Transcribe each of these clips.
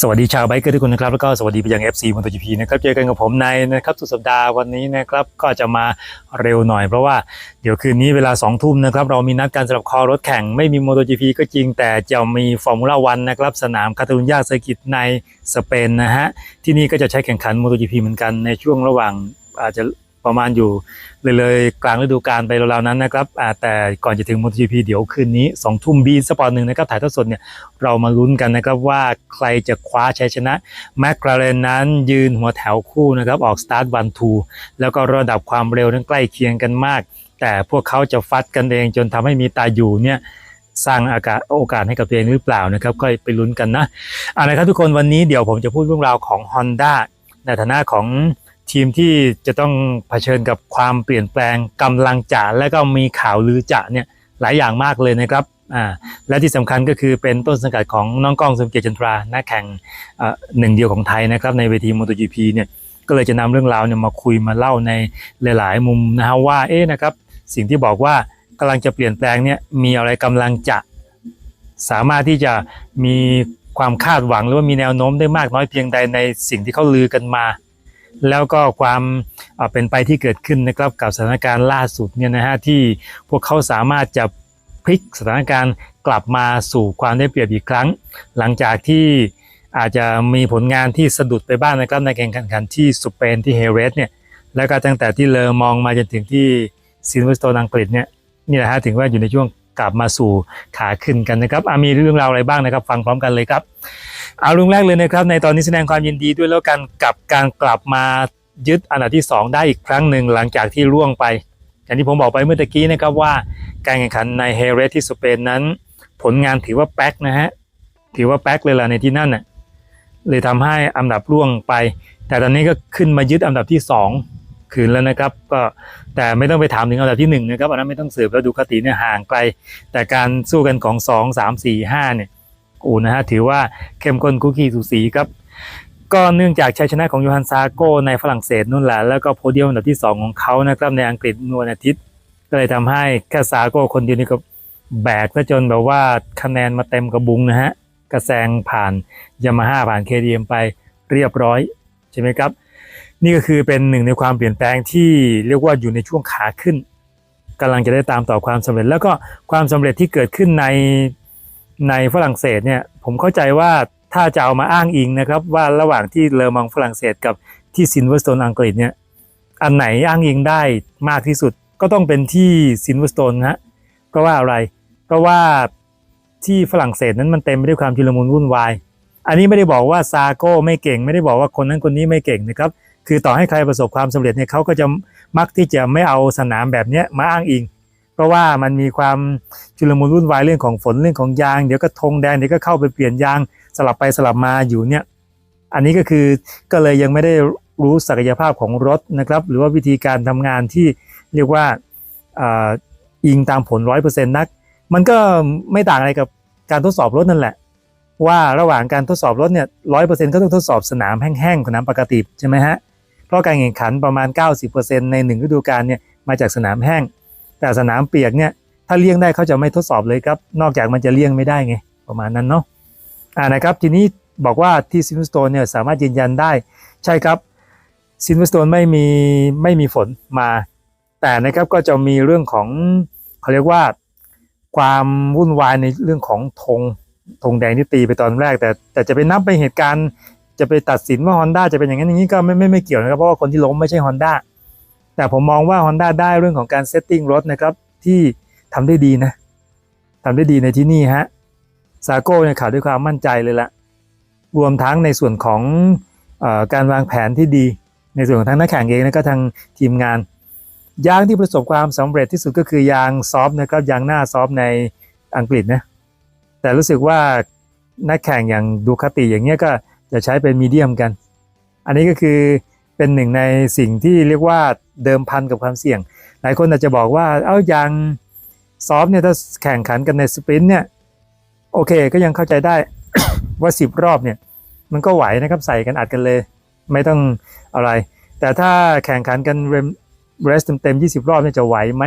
สวัสดีชาวไบเกอร์ทุกคนนะครับแล้วก็สวัสดีไปยัง FC มอเตอร์จีพีนะครับเจอกันกับผมในนะครับสุดสัปดาห์วันนี้นะครับก็จะมาเร็วหน่อย เพราะว่าเดี๋ยวคืนนี้เวลา2ทุ่มนะครับเรามีนัดการสำหรับคอรถแข่งไม่มีมอเตอร์จีพีก็จริงแต่จะมีฟอร์มูล่าวันนะครับสนามคาตาลุญญาเซอร์กิตในสเปนนะฮะที่นี่ก็จะใช้แข่งขันมอเตอร์จีพีเหมือนกันในช่วงระหว่างอาจจะ ประมาณอยู่เลยเลยกลางฤดูกาลไปราวๆนั้นนะครับแต่ก่อนจะถึง MotoGP เดี๋ยวคืนนี้2ทุ่มบีสปอร์ตหนึ่งนะครับถ่ายทอดสดเนี่ยเรามาลุ้นกันนะครับว่าใครจะคว้าชัยชนะแมคลาเรนนั้นยืนหัวแถวคู่นะครับออกสตาร์ทวันทูแล้วก็ระดับความเร็วนั้นใกล้เคียงกันมาก แต่พวกเขาจะฟัดกันเองจนทำให้มีตาอยู่เนี่ยสร้างอากาศโอกาสให้กับตัวเองหรือเปล่านะครับก็ไปลุ้นกันนะเอาละครับทุกคนวันนี้เดี๋ยวผมจะพูดเรื่องราวของ Honda ในฐานะของ ทีมที่จะต้องเผชิญกับความเปลี่ยนแปลงกำลังจะและก็มีข่าวลือจะเนี่ยหลายอย่างมากเลยนะครับอ่าและที่สำคัญก็คือเป็นต้นสังกัดของน้องกล้องสมเกียรติจันทรานักแข่งอ่าหนึ่งเดียวของไทยนะครับในเวที MotoGP เนี่ยก็เลยจะนำเรื่องราวเนี่ยมาคุยมาเล่าในหลาย ๆ มุมนะฮะว่าเอ๊ะนะครับสิ่งที่บอกว่ากำลังจะเปลี่ยนแปลงเนี่ยมีอะไรกำลังจะสามารถที่จะมีความคาดหวังหรือว่ามีแนวโน้มได้มากน้อยเพียงใดในสิ่งที่เขาลือกันมา แล้วก็ความเป็นไปที่เกิดขึ้นนะครับกับสถานการณ์ล่าสุดเนี่ยนะฮะที่พวกเขาสามารถจะพลิกสถานการณ์กลับมาสู่ความได้เปรียบอีกครั้ง หลังจากที่อาจจะมีผลงานที่สะดุดไปบ้างนะครับในแข่งขันที่สเปนที่เฮเรสเนี่ยแล้วก็ตั้งแต่ที่เลอมองมาจนถึงที่ซินเวสโตนอังกฤษเนี่ยนี่แหละฮะถึงว่าอยู่ในช่วงกลับมาสู่ขาขึ้นกันนะครับอะมีเรื่องราวอะไรบ้างนะครับ ฟังพร้อมกันเลยครับ เอาเรื่องแรกเลยนะครับ ในตอนนี้แสดงความยินดีด้วยแล้วกันกับการกลับมายึดอันดับที่ 2 ได้อีกครั้งหนึ่งหลังจากที่ร่วงไป อย่างที่ผมบอกไปเมื่อตะกี้นะครับว่า การแข่งขันในเฮเรสที่สเปนนั้น ผลงานถือว่าแป๊กนะฮะถือว่าแป๊กเลยล่ะในที่นั่นน่ะเลยทำให้อันดับร่วงไป แต่ตอนนี้ก็ขึ้นมายึดอันดับที่ 2 คืนแล้วนะครับ ก็แต่ไม่ต้องไปถามถึงอันดับที่1นะครับอันนั้นไม่ต้องสืบแล้วดูคติเนี่ยห่างไกล แต่การสู้กันของ 2 3 4 5เนี่ย อ้นะฮะถือว่าเข้มข้นคุกกี้สูสีครับก็เนื่องจากชัยชนะของโยฮันซาโกในฝรั่งเศสนู่นแหละแล้วก็โพเดียมอันดับที่ 2 ของเขานะครับในอังกฤษนวลอาทิตย์ ก็เลยทำให้แค่ซาโกคนเดียวนี่ก็แบกซะจนแบบว่าคะแนนมาเต็มกระบุงนะฮะกระแซงผ่านยามาฮ่าผ่าน KTM ไปเรียบร้อยใช่ไหมครับ นี่ก็คือเป็นหนึ่งในความเปลี่ยนแปลงที่เรียกว่าอยู่ในช่วงขาขึ้นกำลังจะได้ตามต่อความสำเร็จ แล้วก็ความสำเร็จที่เกิดขึ้นใน ในฝรั่งเศสเนี่ยผมเข้าใจว่าถ้าจะเอามาอ้างอิงนะครับว่าระหว่างที่เลอมังฝรั่งเศสกับที่ซินเวอร์สโตนอังกฤษเนี่ยอันไหนอ้างอิงได้มากที่สุดก็ต้องเป็นที่ซินเวอร์สโตนฮะเพราะว่าอะไร เพราะว่าที่ฝรั่งเศสนั้นมันเต็มไปด้วยความชุลมุนวุ่นวาย อันนี้ไม่ได้บอกว่าซาโก้ไม่เก่ง ไม่ได้บอกว่าคนนั้นคนนี้ไม่เก่งนะครับ คือต่อให้ใครประสบความสำเร็จเนี่ยเขาก็จะมักที่จะไม่เอาสนามแบบเนี้ยมาอ้างอิง ราะว่ามันมีความชุลมุนวุ่นวายเรื่องของฝนเรื่องของยาง เดี๋ยวก็ธงแดงเดี๋ยวก็เข้าไปเปลี่ยนยางสลับไปสลับมาอยู่เนี่ย อันนี้ก็คือก็เลยยังไม่ได้รู้ศักยภาพของรถนะครับ หรือว่าวิธีการทำงานที่เรียกว่าอาอิงตามผลร้อยเปอร์เซ็นต์นัก มันก็ไม่ต่างอะไรกับการทดสอบรถนั่นแหละ ว่าระหว่างการทดสอบรถเนี่ยร้อยเปอร์เซ็นต์ก็ต้องทดสอบสนามแห้งๆสนามปกติใช่ไหมฮะเพราะการแข่งขันประมาณ 90%ในหนึ่งฤดูกาลเนี่ยมาจากสนามแห้ง แต่สนามเปียกเนี่ยถ้าเลี่ยงได้เขาจะไม่ทดสอบเลยครับ นอกจากมันจะเลี่ยงไม่ได้ไง ประมาณนั้นเนาะอ่านะครับทีนี้บอกว่าที่ซิน v สโตนเนี่ยสามารถยืนยันได้ใช่ครับซิน v สโตนไม่มีไม่มีฝนมา แต่นะครับก็จะมีเรื่องของเขาเรียกว่าความวุ่นวายในเรื่องของธงธงแดงที่ตีไปตอนแรก แต่แต่จะไปนับไปเหตุการณ์ จะไปตัดสินว่า Honda จะเป็นอย่างนั้นอย่างนี้ก็ไม่ไม่ไม่เกี่ยวนะครับเพราะว่าคนที่ล้มไม่ใช่ Honda แต่ผมมองว่า Honda ได้เรื่องของการเซตติ้งรถนะครับที่ทำได้ดีนะทำได้ดีในที่นี่ฮะซาโก้เนี่ยข่าวด้วยความมั่นใจเลยละรวมทั้งในส่วนของอการวางแผนที่ดี ในส่วนของทั้งนักแข่งเองแล้วก็ทางทีมงาน ยางที่ประสบความสำเร็จที่สุดก็คือยางซอฟนะครับยางหน้าซอฟในอังกฤษนะแต่รู้สึกว่านักแข่งอย่างดูคาติอย่างเงี้ยก็จะใช้เป็นมีเดียมกัน อันนี้ก็คือเป็นหนึ่งในสิ่งที่เรียกว่า เดิมพันกับความเสี่ยง หลายคนอาจจะบอกว่า เอ้ายางซอฟต์เนี่ยถ้าแข่งขันกันในสปรินต์เนี่ยโอเคก็ยังเข้าใจได้ว่า10รอบเนี่ย มันก็ไหวนะครับใส่กันอัดกันเลย ไม่ต้องอะไร แต่ถ้าแข่งขันกันเรมเรสเต็มๆ20 รอบเนี่ยจะไหวไหม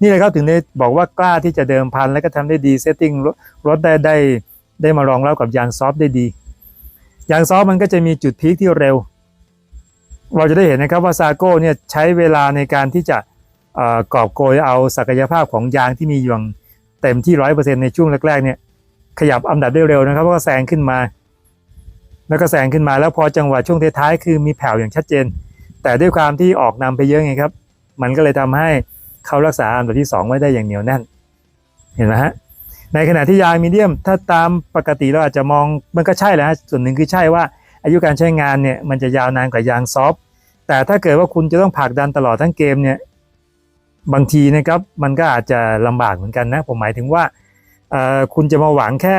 นี่เลยครับถึงได้บอกว่ากล้าที่จะเดิมพันแล้วก็ทำได้ดีเซตติ้งรถได้ได้ได้มารองรับกับยางซอฟได้ดียางซอฟมันก็จะมีจุดพีคที่เร็ว เราจะได้เห็นนะครับว่าซาโก้เนี่ยใช้เวลาในการที่จะเอ่อกอบโกยเอาศักยภาพของยางที่มีอยู่เต็มที่ร้อยเปอร์เซ็นในช่วงแรกๆเนี่ยขยับอันดับได้เร็วนะครับแล้วก็แซงขึ้นมา แล้วก็แซงขึ้นมาแล้วพอจังหวะช่วงท้ายๆคือมีแผ่วอย่างชัดเจน แต่ด้วยความที่ออกนำไปเยอะไงครับ มันก็เลยทำให้เขารักษาอันดับที่ 2 ไว้ได้อย่างเหนียวแน่น เห็นไหมฮะในขณะที่ยางมีเดียมถ้าตามปกติเราอาจจะมองมันก็ใช่แหละส่วนหนึ่งคือใช่ว่า อายุการใช้งานเนี่ยมันจะยาวนานกว่ายางซอฟต์แต่ถ้าเกิดว่าคุณจะต้องผลักดันตลอดทั้งเกมเนี่ยบางทีนะครับมันก็อาจจะลำบากเหมือนกันนะ ผมหมายถึงว่าคุณจะมาหวังแค่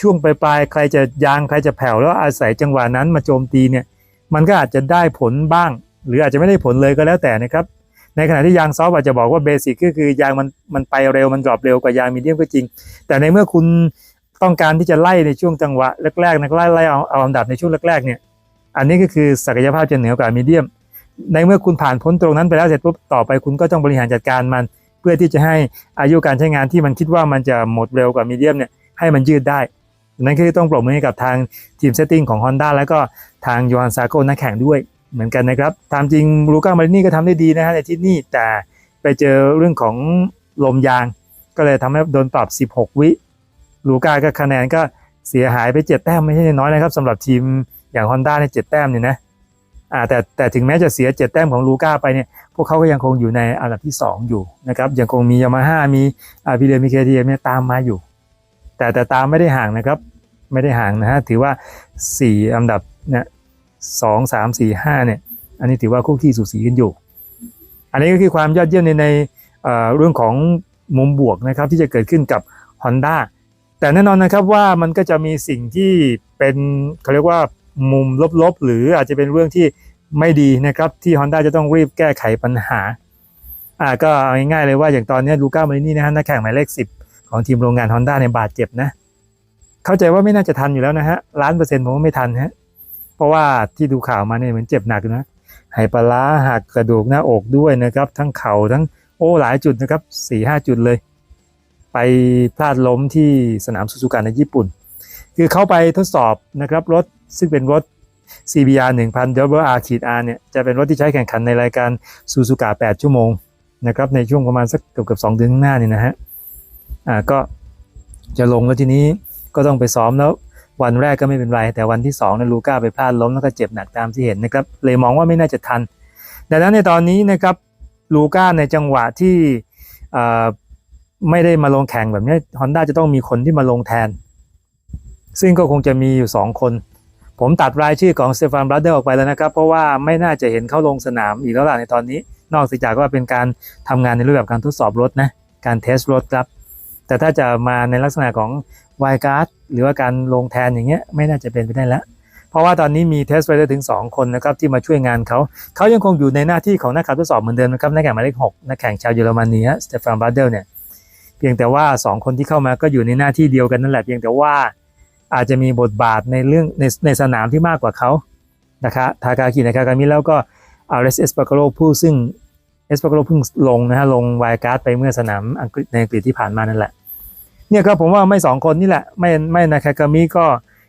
ช่วงปลายๆใครจะยางใครจะแผ่วแล้วอาศัยจังหวะนั้นมาโจมตีเนี่ยมันก็อาจจะได้ผลบ้าง หรืออาจจะไม่ได้ผลเลยก็แล้วแต่นะครับ ในขณะที่ยางซอฟต์อาจจะบอกว่าเบสิกก็คือยางมันมันไปเร็วมันดรอปเร็วกว่ายางมีเดียมก็จริง แต่ในเมื่อคุณ ต้องการที่จะไล่ในช่วงจังหวะแรกๆนะไล่ไล่เอาเอาอันดับในช่วงแรกๆเนี่ย อันนี้ก็คือศักยภาพจะเหนือกว่ามีเดียม ในเมื่อคุณผ่านพ้นตรงนั้นไปแล้วเสร็จปุ๊บต่อไปคุณก็ต้องบริหารจัดการมัน เพื่อที่จะให้อายุการใช้งานที่มันคิดว่ามันจะหมดเร็วกว่ามีเดียมเนี่ยให้มันยืดได้ นั่นคือต้องปรบมือให้กับทางทีมเซตติ้งของ Honda แล้วก็ทางโยฮันซาโกนักแข่งด้วยเหมือนกันนะครับ ตามจริงลูก้ามารินี่ก็ทำได้ดีนะฮะในที่นี่แต่ไปเจอเรื่องของลมยาง ก็เลยทำให้โดนปรับ 16 วิ ลูก้าก็คะแนนก็เสียหายไป7แต้มไม่ใช่น้อยนะครับสำหรับทีมอย่าง Honda ใน7แต้มเนี่ยนะอ่าแต่แต่ถึงแม้จะเสีย7แต้มของลูก้าไปเนี่ยพวกเขาก็ยังคงอยู่ในอันดับที่ 2 อยู่นะครับยังคงมียามาฮ่ามีอ่าพีเรมีเคทีเนี่ยตามมาอยู่ แต่แต่ตามไม่ได้ห่างนะครับไม่ได้ห่างนะฮะถือว่า 4 อันดับเนี่ยสองสามสี่ห้าเนี่ยอันนี้ถือว่าคู่ขี้สูสีกันอยู่ อันนี้ก็คือความยอดเยี่ยมในในเอ่อเรื่องของมุมบวกนะครับที่จะเกิดขึ้นกับ Honda แต่แน่นอนนะครับว่ามันก็จะมีสิ่งที่เป็นเขาเรียกว่ามุมลบๆ หรืออาจจะเป็นเรื่องที่ไม่ดีนะครับ ที่ Honda จะต้องรีบแก้ไขปัญหาอ่าก็เอาง่ายๆเลยว่าอย่างตอนนี้ลูก้ามารินี่นะฮะนักแข่งหมายเลข 10 ของทีมโรงงาน Honda ในยบาดเจ็บนะ เข้าใจว่าไม่น่าจะทันอยู่แล้วนะฮะล้านเปอร์เซ็นต์ผมว่าไม่ทันฮะเพราะว่าที่ดูข่าวมาเนี่ยเหมือนเจ็บหนักนะไหปลาร้าหักกระดูกหน้าอกด้วยนะครับ ทั้งเข่าทั้งโอ้หลายจุดนะครับสี่ห้าจุดเลย ไปพลาดล้มที่สนามซูซูกะในญี่ปุ่น คือเข้าไปทดสอบนะครับรถซึ่งเป็นรถ CBR 1000 Double R ขีด R เนี่ยจะเป็นรถที่ใช้แข่งขันในรายการซูซูกะ8ชั่วโมงนะครับในช่วงประมาณสักเกือบเกือบสองเดือนข้างหน้านี่นะฮะอ่าก็จะลงแล้วทีนี้ก็ต้องไปซ้อมแล้ววันแรกก็ไม่เป็นไร แต่วันที่2เนี่ยลูก้าไปพลาดล้มแล้วก็เจ็บหนักตามที่เห็นนะครับเลยมองว่าไม่น่าจะทัน ดังนั้นในตอนนี้นะครับลูก้าในจังหวะที่อ่อ ไม่ได้มาลงแข่งแบบนี้ฮอนด้าจะต้องมีคนที่มาลงแทน ซึ่งก็คงจะมีอยู่ 2 คน ผมตัดรายชื่อของสเตฟานบรัดเดอร์ออกไปแล้วนะครับ เพราะว่าไม่น่าจะเห็นเขาลงสนามอีกแล้วล่ะในตอนนี้ นอกจากว่าเป็นการทำงานในรูปแบบการทดสอบรถนะ การเทสรถครับ แต่ถ้าจะมาในลักษณะของวายการ์ดหรือว่าการลงแทนอย่างเงี้ยไม่น่าจะเป็นไปได้แล้วเพราะว่าตอนนี้มีเทสไ i เดอร์ถึง 2 คนนะครับที่มาช่วยงานเขา เขายังคงอยู่ในหน้าที่ของนักขับทดสอบเหมือนเดิมนะครับนักแข่งหมายเลขหกนักแข่งชาวเยอรมนีฮะสเตฟานบาร์เดลเนี่ย พียงแต่ว่า 2 คนที่เข้ามาก็อยู่ในหน้าที่เดียวกันนั่นแหละเพียงแต่ว่าอาจจะมีบทบาทในเรื่องในในสนามที่มากกว่าเขานะครับทากากินากากามิแล้วก็อาร์เอสเอสปาโกโลผู้ซึ่งเอสปาโกโลเพิ่งลงนะฮะลงวายการ์ดไปเมื่อสนามอังกฤษในอังกฤษที่ผ่านมานั่นแหละ เนี่ยครับผมว่าไม่สองคนนี่แหละ ไม่ไม่นาคากามิก็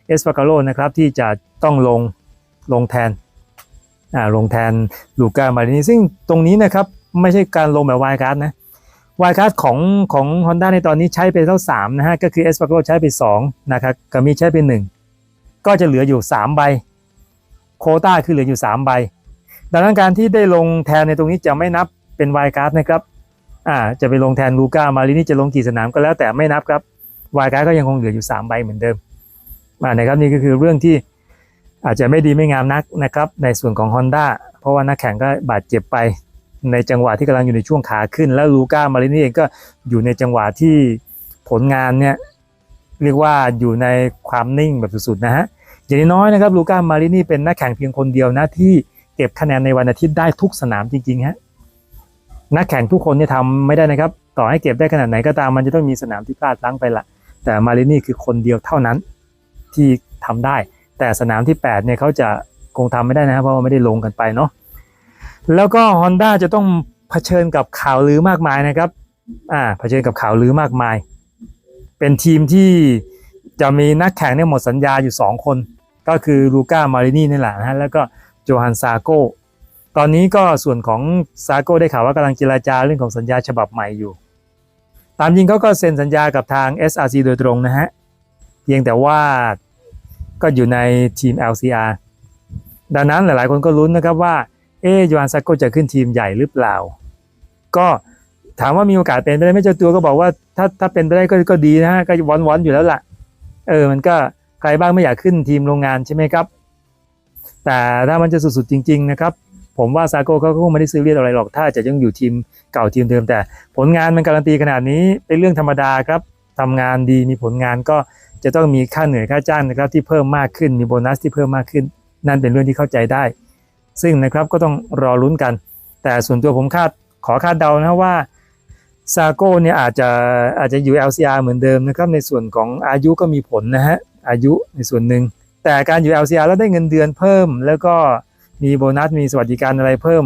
เอสปาการโลนะครับที่จะต้องลงลงแทนอ่าลงแทนลูก้ามารินีซึ่งตรงนี้นะครับไม่ใช่การลงแบบวายการ์ดนะ วายการ์ดของของ Honda ในตอนนี้ใช้ไปเท่าสามนะฮะ ก็คือเอสปาการโลใช้ไปสองนะครับกามิใช้ไปหนึ่งก็จะเหลืออยู่สามใบ โคต้าคือเหลืออยู่สามใบ ดังนั้นการที่ได้ลงแทนในตรงนี้จะไม่นับเป็นวายการ์ดนะครับอ่าจะไปลงแทนลูก้ามารินี่จะลงกี่สนามก็แล้วแต่ไม่นับครับวายการ์ดก็ยังคงเหลืออยู่ 3 ใบเหมือนเดิมมานะครับนี่ก็คือเรื่องที่อาจจะไม่ดีไม่งามนักนะครับในส่วนของ Honda เพราะว่านักแข่งก็บาดเจ็บไป ในจังหวะที่กำลังอยู่ในช่วงขาขึ้น แล้วลูก้ามารินี่เองก็อยู่ในจังหวะที่ผลงานเนี่ยเรียกว่าอยู่ในความนิ่งแบบสุดๆนะฮะอย่างน้อยนะครับลูก้ามารินี่เป็นนักแข่งเพียงคนเดียวนะที่เก็บคะแนนในวันอาทิตย์ได้ทุกสนามจริงๆฮะนักแข่งทุกคนเนี่ยทำไม่ได้นะครับ ต่อให้เก็บได้ขนาดไหนก็ตามมันจะต้องมีสนามที่พลาดพลั้งไปละแต่มารินี่คือคนเดียวเท่านั้นที่ทำได้ แต่สนามที่8เนี่ยเขาจะคงทำไม่ได้นะครับเพราะว่าไม่ได้ลงกันไปเนาะ แล้วก็ Honda จะต้องเผชิญกับข่าวลือมากมายนะครับอ่าเผชิญกับข่าวลือมากมาย เป็นทีมที่จะมีนักแข่งเนี่ยหมดสัญญาอยู่ 2 คน ก็คือลูก้ามารินีนี่แหละนะฮะแล้วก็โจฮันซาโกตอนนี้ก็ส่วนของซาโกได้ข่าวว่ากำลังเจราจาเรื่องของสัญญาฉบับใหม่อยู่ ตามจริงเขาก็เซ็นสัญญากับทาง SRC โดยตรงนะฮะ เพียงแต่ว่าก็อยู่ในทีม LCR ดังนั้นหลายๆ คนก็ลุ้นนะครับว่า เอ๊ะโยฮันซาโกจะขึ้นทีมใหญ่หรือเปล่า ก็ถามว่ามีโอกาสเป็นไปได้ไหมเจ้าตัวก็บอกว่าถ้าถ้าเป็นไปได้ก็ก็ดีนะฮะก็วอนวอนอยู่แล้วล่ะ เออมันก็ใครบ้างไม่อยากขึ้นทีมโรงงานใช่ไหมครับ แต่ถ้ามันจะสุดๆจริง ๆ นะครับ ผมว่าซาโกเขาก็คงไม่ได้ซื้อเรียสอะไรหรอก ถ้าจะยังอยู่ทีมเก่าทีมเดิมแต่ ผลงานมันการันตีขนาดนี้เป็นเรื่องธรรมดาครับทำงานดีมีผลงานก็จะต้องมีค่าเหนื่อยค่าจ้างนะครับที่เพิ่มมากขึ้นมีโบนัสที่เพิ่มมากขึ้น นั่นเป็นเรื่องที่เข้าใจได้ ซึ่งนะครับก็ต้องรอลุ้นกัน แต่ส่วนตัวผมคาดขอคาดเดานะว่าซาโก้เนี่ยอาจจะอาจจะอยู่ LCR เหมือนเดิมนะครับในส่วนของอายุก็มีผลนะฮะอายุในส่วนหนึ่ง แต่การอยู่ LCR แล้วได้เงินเดือนเพิ่ม แล้วก็มีโบนัสมีสวัสดิการอะไรเพิ่ม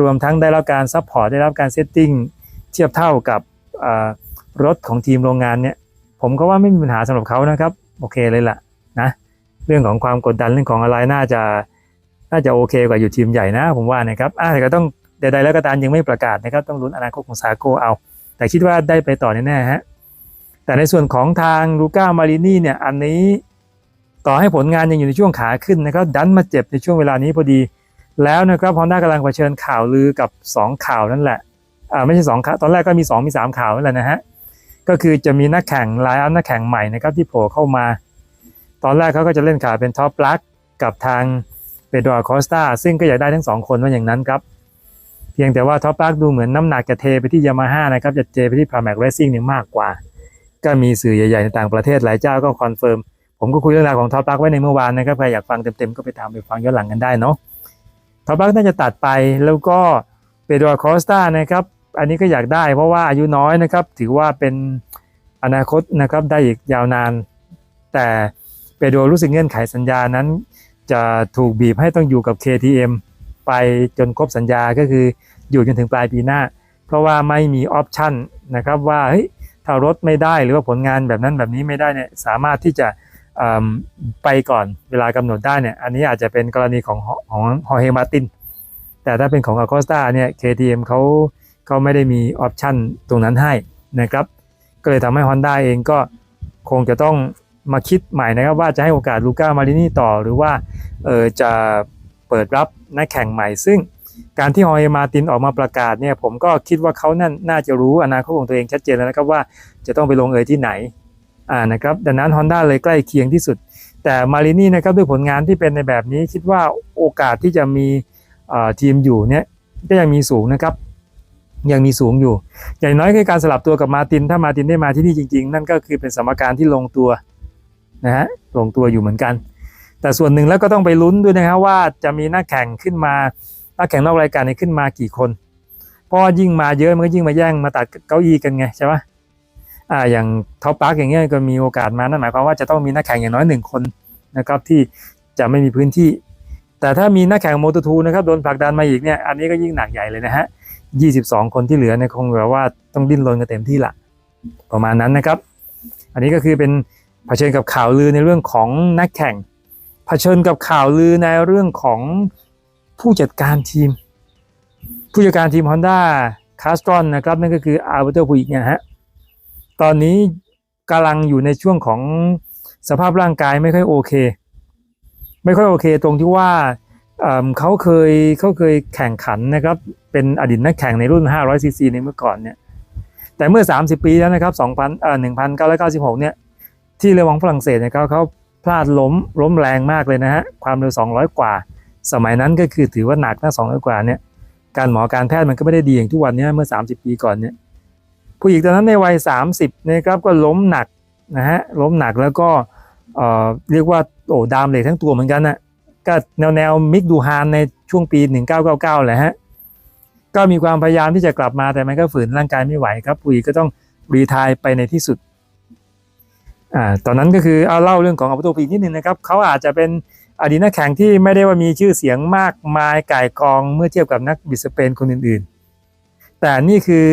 รวมทั้งได้รับการซัพพอร์ตได้รับการเซตติ้งเทียบเท่ากับรถของทีมโรงงานเนี่ยผมก็ว่าไม่มีปัญหาสำหรับเขานะครับ โอเคเลยล่ะนะเรื่องของความกดดันเรื่องของอะไรน่าจะ น่าจะโอเคกว่าอยู่ทีมใหญ่นะ ผมว่านะครับแต่ก็ต้องใดๆแล้วก็ตามยังไม่ประกาศนะครับ ต้องลุ้นอนาคตของซาโกเอา แต่คิดว่าได้ไปต่อแน่ๆฮะแต่ในส่วนของทางลูก้ามารินี่เนี่ยอันนี้ต่อให้ผลงานยังอยู่ในช่วงขาขึ้นนะครับดันมาเจ็บในช่วงเวลานี้พอดี แล้วนะครับฮอนด้ากำลังเผชิญข่าวลือกับ 2 ข่าวนั่นแหละอ่าไม่ใช่2ข่าวตอนแรกก็มี 2 มี 3 ข่าวนั่นแหละนะฮะก็คือจะมีนักแข่งไลน์อัพนักแข่งใหม่นะครับที่โผล่เข้ามา ตอนแรกเขาก็จะเล่นขาเป็นท็อปลักกับทาง ปโดรคอสตาซึ่งก็อยากได้ทั้งสองคนว่าอย่างนั้นครับ เพียงแต่ว่าท็อปปลักดูเหมือนน้ำหนักจะเทไปที่ยามาฮ่านะครับ จะเทไปที่พาแม็กเรซิ่งเนี่ยมากกว่า ก็มีสื่อใหญ่ๆในต่างประเทศหลายเจ้าก็คอนเฟิร์ม ผมก็คุยเรื่องราวของท็อปปลักไว้ในเมื่อวานนะครับ ใครอยากฟังเต็มๆ ก็ไปตามไปฟังย้อนหลังกันได้เนาะ ท็อปปลักน่าจะตัดไปแล้วก็เปโดรคอสตานะครับ อันนี้ก็อยากได้เพราะว่าอายุน้อยนะครับ ถือว่าเป็นอนาคตนะครับ ได้อีกยาวนาน แต่เปโดรรู้สึกเงื่อนไขสัญญานั้น จะถูกบีบให้ต้องอยู่กับ KTM ไปจนครบสัญญาก็คืออยู่จนถึงปลายปีหน้า เพราะว่าไม่มีออปชันนะครับว่าเฮ้ยถ้ารถไม่ได้หรือว่าผลงานแบบนั้นแบบนี้ไม่ได้เนี่ยสามารถที่จะไปก่อนเวลากำหนดได้เนี่ยอันนี้อาจจะเป็นกรณีของของฮอเฮมาตินแต่ถ้าเป็นของอ c ค s สตาเนี่ย KTM เขาเขาไม่ได้มีออปชันตรงนั้นให้นะครับก็เลยทำให้ Honda เองก็คงจะต้อง มาคิดใหม่นะครับว่าจะให้โอกาสลูก้ามารินีต่อหรือว่าเออจะเปิดรับนักแข่งใหม่ ซึ่งการที่ฮอยมาตินออกมาประกาศเนี่ยผมก็คิดว่าเขานั่นน่าจะรู้อนาคตของตัวเองชัดเจนแล้วนะครับว่าจะต้องไปลงเอยที่ไหนอ่านะครับดังนั้น Honda เลยใกล้เคียงที่สุด แต่มารินีนะครับด้วยผลงานที่เป็นในแบบนี้คิดว่าโอกาสที่จะมีทีมอยู่เนี่ยก็ยังมีสูงนะครับยังมีสูงอยู่ อย่างน้อยคือการสลับตัวกับมาติน ถ้ามาตินได้มาที่นี่จริง ๆ นั่นก็คือเป็นสมการที่ลงตัว นะฮะลงตัวอยู่เหมือนกัน แต่ส่วนหนึ่งแล้วก็ต้องไปลุ้นด้วยนะครับว่าจะมีนักแข่งขึ้นมานักแข่งนอกรายการนี้ขึ้นมากี่คนเพราะยิ่งมาเยอะมันก็ยิ่งมาแย่งมาตัดเก้าอี้กันไงใช่ปะอ่าอย่างท็อปปาร์กอย่างเงี้ยก็มีโอกาสมานั่นหมายความว่าจะต้องมีนักแข่งอย่างน้อยหนึ่งคนนะครับที่จะไม่มีพื้นที่ แต่ถ้ามีนักแข่งโมโตทูนะครับโดนผลักดันมาอีกเนี่ยอันนี้ก็ยิ่งหนักใหญ่เลยนะฮะ22 คนที่เหลือเนี่ยคงแบบว่าต้องดิ้นรนกันเต็มที่ละประมาณนั้นนะครับ อันนี้ก็คือเป็น เผชิญกับข่าวลือในเรื่องของนักแข่ง เผชิญกับข่าวลือในเรื่องของผู้จัดการทีม ผู้จัดการทีม Honda c a s t r o n นะครับนั่นก็คืออาร์เบโตพุยเนี่ยฮะตอนนี้กำลังอยู่ในช่วงของสภาพร่างกายไม่ค่อยโอเค ไม่ค่อยโอเค ตรงที่ว่าเเขาเคยเขาเคยแข่งขันนะครับเป็นอดีตนักแข่งในรุ่น 500ซีซีในเมื่อก่อนเนี่ยแต่เมื่อ 30 ปีแล้วนะครับ2,000เอ่อ1,996 เนี่ย ที่เรือวังฝรั่งเศสเนี่ยเขาเขาพลาดล้มล้มแรงมากเลยนะฮะความเร็ว 200 กว่า สมัยนั้นก็คือถือว่าหนักนะ200กว่าเนี่ยการหมอการแพทย์มันก็ไม่ได้ดีอย่างทุกวันนี้เมื่อ 30 ปีก่อนเนี่ยผู้หญิงตอนนั้นในวัย 30นะครับก็ล้มหนักนะฮะล้มหนักแล้วก็เอ่อเรียกว่าโอ้ดามเหล็กทั้งตัวเหมือนกันนะก็แนวแนวมิกดูฮานในช่วงปี 1999แหละฮะก็มีความพยายามที่จะกลับมาแต่มันก็ฝืนร่างกายไม่ไหวครับปุยก็ต้องรีทายไปในที่สุด อ่าตอนนั้นก็คือเอาเล่าเรื่องของอัปโตปีกนิดนึงนะครับเขาอาจจะเป็นอดีตนักแข่งที่ไม่ได้ว่ามีชื่อเสียงมากมายก่ายกองเมื่อเทียบกับนักบิดสเปนคนอื่นๆ แต่นี่คือ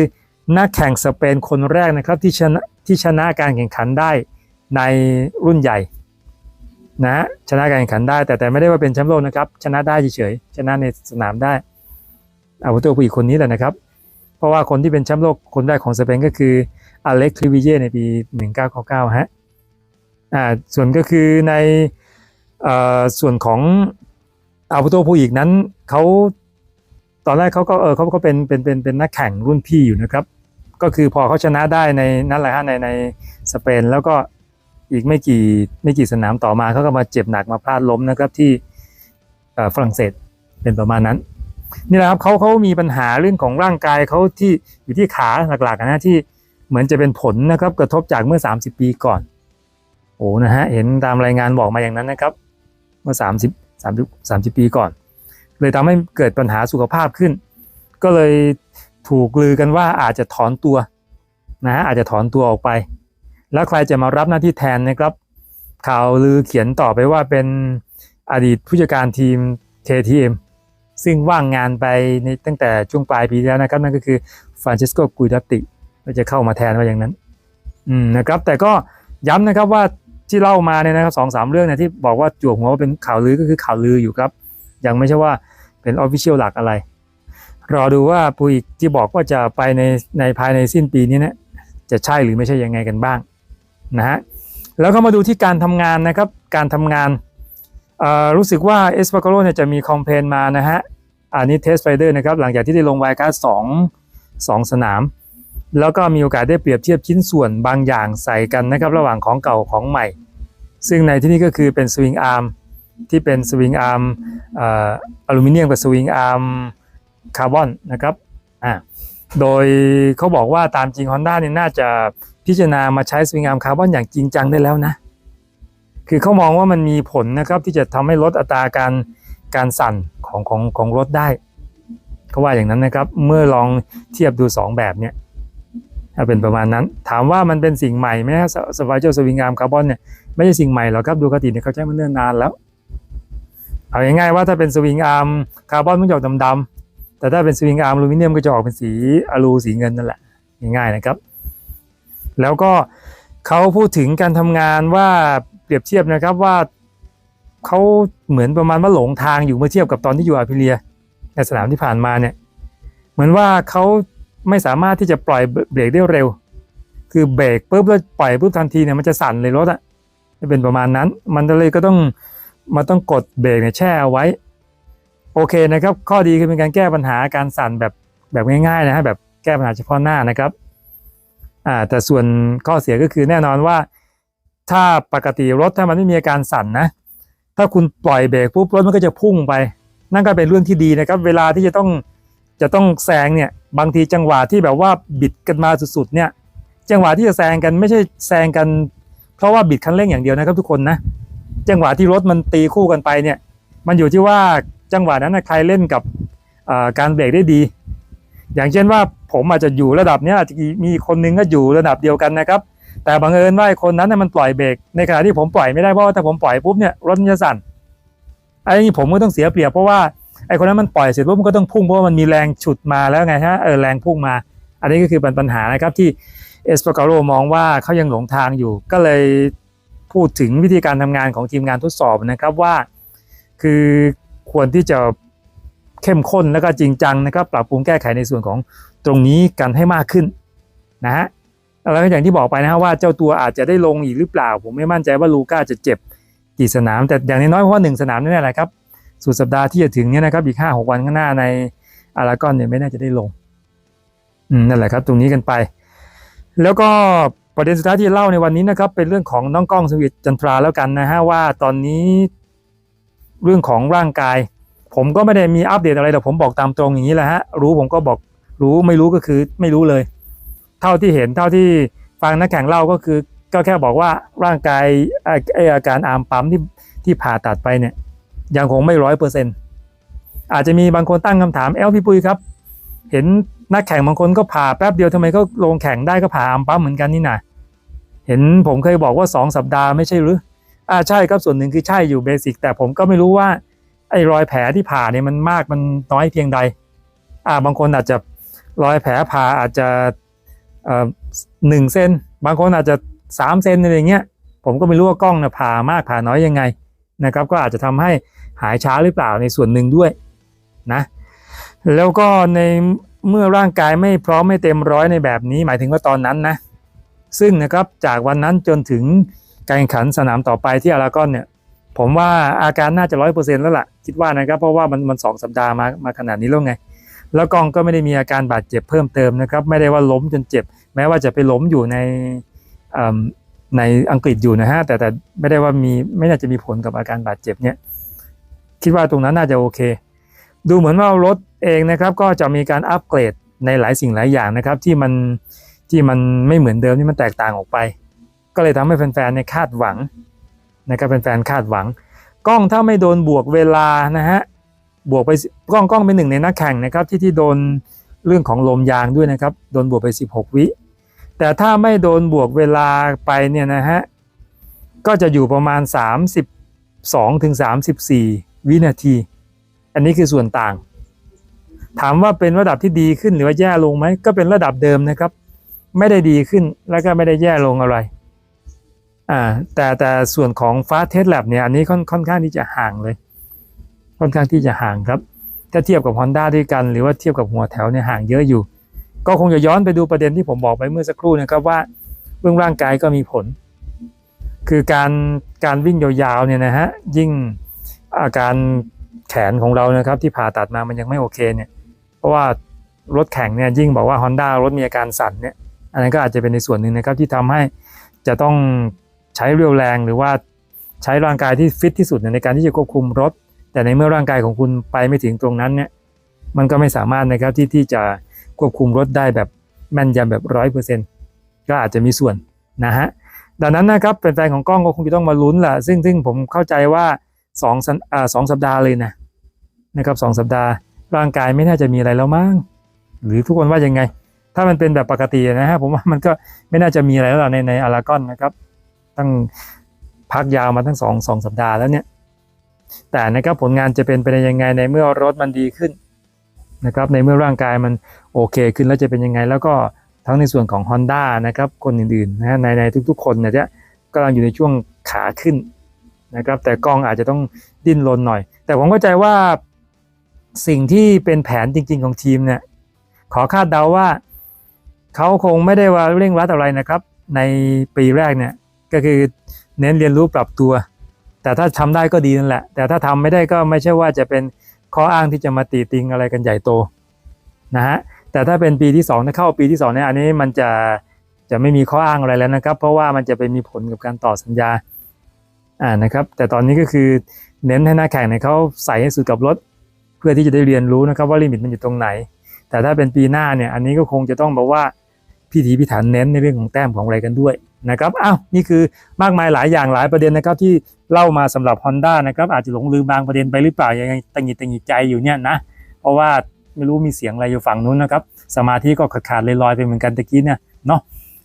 นักแข่งสเปนคนแรกนะครับที่ชนะที่ชนะการแข่งขันได้ในรุ่นใหญ่นะชนะการแข่งขันได้ แต่แต่ไม่ได้ว่าเป็นแชมป์โลกนะครับ ชนะได้เฉยๆชนะในสนามได้อาวุโตผู้หญิงคนนี้แหละนะครับ เพราะว่าคนที่เป็นแชมป์โลกคนแรกของสเปนก็คืออเล็กซ์คลิวิเยในปี 1999ฮะ อ่าส่วนก็คือในอ่อส่วนของอาวุโตผู้หญิงนั้นเขาตอนแรกเขาก็เออเขาก็เป็นเป็นเป็นเป็นนักแข่งรุ่นพี่อยู่นะครับ ก็คือพอเขาชนะได้ในนั่นแหละฮะในในสเปนแล้วก็อีกไม่กี่ไม่กี่สนามต่อมาเขาก็มาเจ็บหนักมาพลาดล้มนะครับที่อ่อฝรั่งเศสเป็นประมาณนั้น นี่แหละครับเขาเขามีปัญหาเรื่องของร่างกายเขาที่อยู่ที่ขาหลักๆนะที่เหมือนจะเป็นผลนะครับกระทบจากเมื่อ 30 ปีก่อน อ้นะฮะเห็นตามรายงานบอกมาอย่างนั้นนะครับ เมื่อ 30 30 30 ปีก่อน เลยทำให้เกิดปัญหาสุขภาพขึ้น ก็เลยถูกลือกันว่าอาจจะถอนตัวนะฮะอาจจะถอนตัวออกไป แล้วใครจะมารับหน้าที่แทนนะครับ ข่าวลือเขียนต่อไปว่าเป็นอดีตผู้จัดการทีม KTM ซึ่งว่างงานไปในตั้งแต่ช่วงปลายปีแล้วนะครับ นั่นก็คือฟรานเชสโกกุยดัตติก็จะเข้ามาแทนว่าอย่างนั้น อืมนะครับ แต่ก็ย้ำนะครับว่า ที่เล่ามาเนี่ยนะครับสองสามเรื่องเนี่ยที่บอกว่าจวกหัวว่าเป็นข่าวลือก็คือข่าวลืออยู่ครับ ยังไม่ใช่ว่าเป็นออฟฟิเชียลหลักอะไร รอดูว่าปุยที่บอกว่าจะไปในในภายในสิ้นปีนี้เนี่ยจะใช่หรือไม่ใช่ยังไงกันบ้างนะฮะแล้วก็มาดูที่การทำงานนะครับการทำงานอ่อรู้สึกว่าเอสปาโกโรเนี่ยจะมีคอมเพลนมานะฮะอันนี้เทสไฟเดอร์นะครับหลังจากที่ได้ลงไวการ์ดสองสองสนาม แล้วก็มีโอกาสได้เปรียบเทียบชิ้นส่วนบางอย่างใส่กันนะครับระหว่างของเก่าของใหม่ ซึ่งในที่นี้ก็คือเป็นสวิงอาร์มที่เป็นสวิงอาร์มอลูมิเนียมกับสวิงอาร์มคาร์บอนนะครับอ่าโดยเขาบอกว่าตามจริง Honda เนี่ยน่าจะพิจารณามาใช้สวิงอาร์มคาร์บอนอย่างจริงจังได้แล้วนะ คือเขามองว่ามันมีผลนะครับที่จะทำให้ลดอัตราการการสั่นของของของรถได้เขาว่าอย่างนั้นนะครับ เมื่อลองเทียบดู 2 แบบเนี่ย ถ้าเป็นประมาณนั้น ถามว่ามันเป็นสิ่งใหม่ไหมฮะสวายเจอร์สวิงอาร์มคาร์บอนเนี่ยไม่ใช่สิ่งใหม่หรอกครับดูกติเนี่ยเขาใช้มาเนิ่นนานแล้ว เอาง่ายๆว่าถ้าเป็นสวิงอาร์มคาร์บอนมันจะออกดำๆแต่ถ้าเป็นสวิงอาร์มอลูมิเนียมก็จะออกเป็นสีอะลูสีเงินนั่นแหละง่ายๆนะครับ แล้วก็เขาพูดถึงการทำงานว่าเปรียบเทียบนะครับว่าเขาเหมือนประมาณว่าหลงทางอยู่เมื่อเทียบกับตอนที่อยู่อาพิเลียในสนามที่ผ่านมาเนี่ย เหมือนว่าเขา ไม่สามารถที่จะปล่อยเบรกได้เร็ว คือเบรกปุ๊บแล้วปล่อยปุ๊บทันทีเนี่ยมันจะสั่นเลยรถอะจะเป็นประมาณนั้น มันเลยก็ต้องมันต้องกดเบรกเนี่ยแช่เอาไว้ โอเคนะครับ ข้อดีคือเป็นการแก้ปัญหาการสั่นแบบแบบง่ายๆนะฮะแบบแก้ปัญหาเฉพาะหน้านะครับอ่าแต่ส่วนข้อเสียก็คือแน่นอนว่า ถ้าปกติรถถ้ามันไม่มีอาการสั่นนะ ถ้าคุณปล่อยเบรกปุ๊บรถมันก็จะพุ่งไป นั่นก็เป็นเรื่องที่ดีนะครับ เวลาที่จะต้องจะต้องแซงเนี่ย บางทีจังหวะที่แบบว่าบิดกันมาสุดๆเนี่ย จังหวะที่จะแซงกันไม่ใช่แซงกัน เพราะว่าบิดคันเร่งอย่างเดียวนะครับทุกคนนะ จังหวะที่รถมันตีคู่กันไปเนี่ย มันอยู่ที่ว่าจังหวะนั้นนะใครเล่นกับการเบรกได้ดี อย่างเช่นว่าผมอาจจะอยู่ระดับเนี้ยอาจจะมีคนนึงก็อยู่ระดับเดียวกันนะครับ แต่บังเอิญว่าคนนั้นน่ะมันปล่อยเบรกในขณะที่ผมปล่อยไม่ได้เพราะว่าถ้าผมปล่อยปุ๊บเนี่ยรถมันจะสั่นไอ้นี่ผมก็ต้องเสียเปรียบเพราะว่า ไอ้คนนั้นมันปล่อยเสร็จปุ๊บมันก็ต้องพุ่งเพราะว่ามันมีแรงฉุดมาแล้วไงฮะเออแรงพุ่งมา อันนี้ก็คือเป็นปัญหานะครับที่เอสปาเกโรมองว่าเขายังหลงทางอยู่ ก็เลยพูดถึงวิธีการทำงานของทีมงานทดสอบนะครับว่า คือควรที่จะเข้มข้นแล้วก็จริงจังนะครับปรับปรุงแก้ไขในส่วนของตรงนี้กันให้มากขึ้นนะฮะแล้วก็อย่างที่บอกไปนะฮะว่าเจ้าตัวอาจจะได้ลงอีกหรือเปล่า ผมไม่มั่นใจว่าลูก้าจะเจ็บกี่สนาม แต่อย่างน้อยๆเพราะว่าหนึ่งสนามนี่แหละครับ สุดสัปดาห์ที่จะถึงเนี่ยนะครับ อีกห้าหกวันข้างหน้าในอารากอนเนี่ยไม่น่าจะได้ลงนั่นแหละครับ ตรงนี้กันไป แล้วก็ประเด็นสุดท้ายที่เล่าในวันนี้นะครับ เป็นเรื่องของน้องกล้องสวิตจันทราแล้วกันนะฮะว่าตอนนี้เรื่องของร่างกาย ผมก็ไม่ได้มีอัปเดตอะไรแต่ผมบอกตามตรงอย่างนี้แหละฮะรู้ผมก็บอกรู้ไม่รู้ก็คือไม่รู้เลย เท่าที่เห็นเท่าที่ฟังนักแข่งเล่าก็คือ ก็แค่บอกว่าร่างกายไอ้ไออาการอามปั๊มที่ที่ผ่าตัดไปเนี่ย ยังคงไม่ร้อยเปอร์เซ็นอาจจะมีบางคนตั้งคำถามเอลพี่ปุ้ยครับ เห็นนักแข่งบางคนก็ผ่าแป๊บเดียวทำไมก็ลงแข่งได้ก็ผ่าอามปั๊มเหมือนกันนี่นะเห็นผมเคยบอกว่า 2 สัปดาห์ไม่ใช่หรืออ่าใช่ครับส่วนหนึ่งคือใช่อยู่เบสิกแต่ผมก็ไม่รู้ว่าไอ้รอยแผลที่ผ่าเนี่ยมันมากมันน้อยเพียงใด อ่าบางคนอาจจะรอยแผลผ่าอาจจะเอ่อหนึ่งเซนบางคนอาจจะสามเซนอะไรเงี้ยผมก็ไม่รู้ว่ากล้องนะผ่ามากผ่าน้อยยังไงนะครับก็อาจจะทำให้ หายช้าหรือเปล่าในส่วนหนึ่งด้วยนะแล้วก็ในเมื่อร่างกายไม่พร้อมไม่เต็มร้อยในแบบนี้ หมายถึงว่าตอนนั้นนะซึ่งนะครับจากวันนั้นจนถึงการแข่งขันสนามต่อไปที่อารากอนเนี่ยผมว่าอาการน่าจะร้อยเปอร์เซ็นต์แล้วล่ะ คิดว่านะครับ เพราะว่ามันมันสองสัปดาห์มามาขนาดนี้แล้วไง แล้วกองก็ไม่ได้มีอาการบาดเจ็บเพิ่มเติมนะครับ ไม่ได้ว่าล้มจนเจ็บ แม้ว่าจะไปล้มอยู่ในในอังกฤษอยู่นะฮะแต่แต่ไม่ได้ว่ามีไม่น่าจะมีผลกับอาการบาดเจ็บเนี่ย คิดว่าตรงนั้นน่าจะโอเค ดูเหมือนว่ารถเองนะครับก็จะมีการอัปเกรดในหลายสิ่งหลายอย่างนะครับ ที่มันที่มันไม่เหมือนเดิมที่มันแตกต่างออกไป ก็เลยทำให้แฟนๆเนี่ยคาดหวังนะครับแฟนๆคาดหวัง กล้องถ้าไม่โดนบวกเวลานะฮะบวกไปกล้องกล้องเป็นหนึ่งในนักแข่งนะครับที่ที่โดนเรื่องของลมยางด้วยนะครับโดนบวกไป 16 วิแต่ถ้าไม่โดนบวกเวลาไปเนี่ยนะฮะก็จะอยู่ประมาณ 32ถึง34 วินาที อันนี้คือส่วนต่าง ถามว่าเป็นระดับที่ดีขึ้นหรือว่าแย่ลงไหมก็เป็นระดับเดิมนะครับ ไม่ได้ดีขึ้นแล้วก็ไม่ได้แย่ลงอะไรอ่าแต่แต่ส่วนของฟ้าเทสแลบเนี่ยอันนี้ค่อนค่อนข้างที่จะห่างเลย ค่อนข้างที่จะห่างครับ ถ้าเทียบกับ Honda ด้วยกัน หรือว่าเทียบกับหัวแถวเนี่ยห่างเยอะอยู่ ก็คงจะย้อนไปดูประเด็นที่ผมบอกไปเมื่อสักครู่นะครับว่าเรื่องร่างกายก็มีผล คือการการวิ่งยาวๆเนี่ยนะฮะยิ่ง อาการแขนของเรานะครับที่ผ่าตัดมามันยังไม่โอเคเนี่ย เพราะว่ารถแข่งเนี่ยยิ่งบอกว่า Honda รถมีอาการสั่นเนี่ยอันนั้นก็อาจจะเป็นในส่วนหนึ่งนะครับที่ทำให้จะต้องใช้เรียวแรงหรือว่าใช้ร่างกายที่ฟิตที่สุดในการที่จะควบคุมรถ แต่ในเมื่อร่างกายของคุณไปไม่ถึงตรงนั้นเนี่ยมันก็ไม่สามารถนะครับที่ที่จะควบคุมรถได้แบบแม่นยำแบบร้อยเปอร์เซ็นต์ก็อาจจะมีส่วนนะฮะดังนั้นนะครับแฟนๆของกล้องก็คงจะต้องมาลุ้นแหละซึ่งซึ่งผมเข้าใจว่า สองสัปอ่าสองสัปดาห์เลยนะนะครับสองสัปดาห์ ร่างกายไม่น่าจะมีอะไรแล้วมั้งหรือทุกคนว่ายังไง ถ้ามันเป็นแบบปกตินะฮะผมว่ามันก็ไม่น่าจะมีอะไรแล้วในในอารากอนนะครับตั้งพักยาวมาทั้งสองสองสัปดาห์แล้วเนี่ยแต่นะครับผลงานจะเป็นไปในยังไงในเมื่อรถมันดีขึ้นนะครับในเมื่อร่างกายมันโอเคขึ้นแล้วจะเป็นยังไง แล้วก็ทั้งในส่วนของ Honda นะครับคนอื่นๆนะฮะในในทุกๆ คนเนี่ยจะกำลังอยู่ในช่วงขาขึ้น นะครับ แต่กล้องอาจจะต้องดิ้นรนหน่อย แต่ผมเข้าใจว่าสิ่งที่เป็นแผนจริง ๆ ของทีมเนี่ย ขอคาดเดาว่าเขาคงไม่ได้ว่าเร่งรัดอะไรนะครับ ในปีแรกเนี่ยก็คือเน้นเรียนรู้ปรับตัว แต่ถ้าทำได้ก็ดีนั่นแหละ แต่ถ้าทำไม่ได้ก็ไม่ใช่ว่าจะเป็นข้ออ้างที่จะมาตีติงอะไรกันใหญ่โตนะฮะแต่ถ้าเป็นปีที่2ถ้าเข้าปีที่2เนี่ยอันนี้มันจะจะไม่มีข้ออ้างอะไรแล้วนะครับ เพราะว่ามันจะไปมีผลกับการต่อสัญญา อ่านะครับแต่ตอนนี้ก็คือเน้นให้นักแข่งเนี่ยเขาใส่ให้สุดกับรถ เพื่อที่จะได้เรียนรู้นะครับว่าลิมิตมันอยู่ตรงไหน แต่ถ้าเป็นปีหน้าเนี่ยอันนี้ก็คงจะต้องบอกว่าพิถีพิถันเน้นในเรื่องของแต้มของอะไรกันด้วยนะครับอ้าวนี่คือมากมายหลายอย่างหลายประเด็นนะครับที่เล่ามาสำหรับ Honda นะครับอาจจะหลงลืมบางประเด็นไปหรือเปล่ายังไงตังหิดตังหิดใจอยู่เนี่ยนะเพราะว่าไม่รู้มีเสียงอะไรอยู่ฝั่งนู้นนะครับสมาธิก็ขาดขาดๆลอยๆไปเหมือนกันตะกี้เนี่ยเนาะ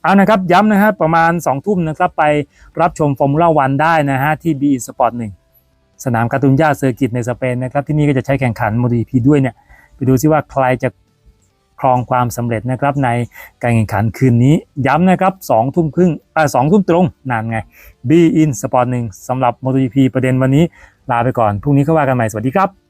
เอานะครับย้ำนะฮะประมาณ 2 ทุ่มนะครับไปรับชมฟอร์มูล่าวันได้นะฮะที่ BE Sport 1 สนามการ์ตูนย่าเซอร์กิตในสเปนนะครับที่นี่ก็จะใช้แข่งขัน MotoGP ด้วยเนี่ยไปดูซิว่าใครจะครองความสำเร็จนะครับในการแข่งขันคืนนี้ย้ำนะครับ2ทุ่มครึ่งอ่าสองทุ่มตรงนานไง B in Sport 1สำหรับ MotoGP ประเด็นวันนี้ลาไปก่อนพรุ่งนี้ก็ว่ากันใหม่สวัสดีครับ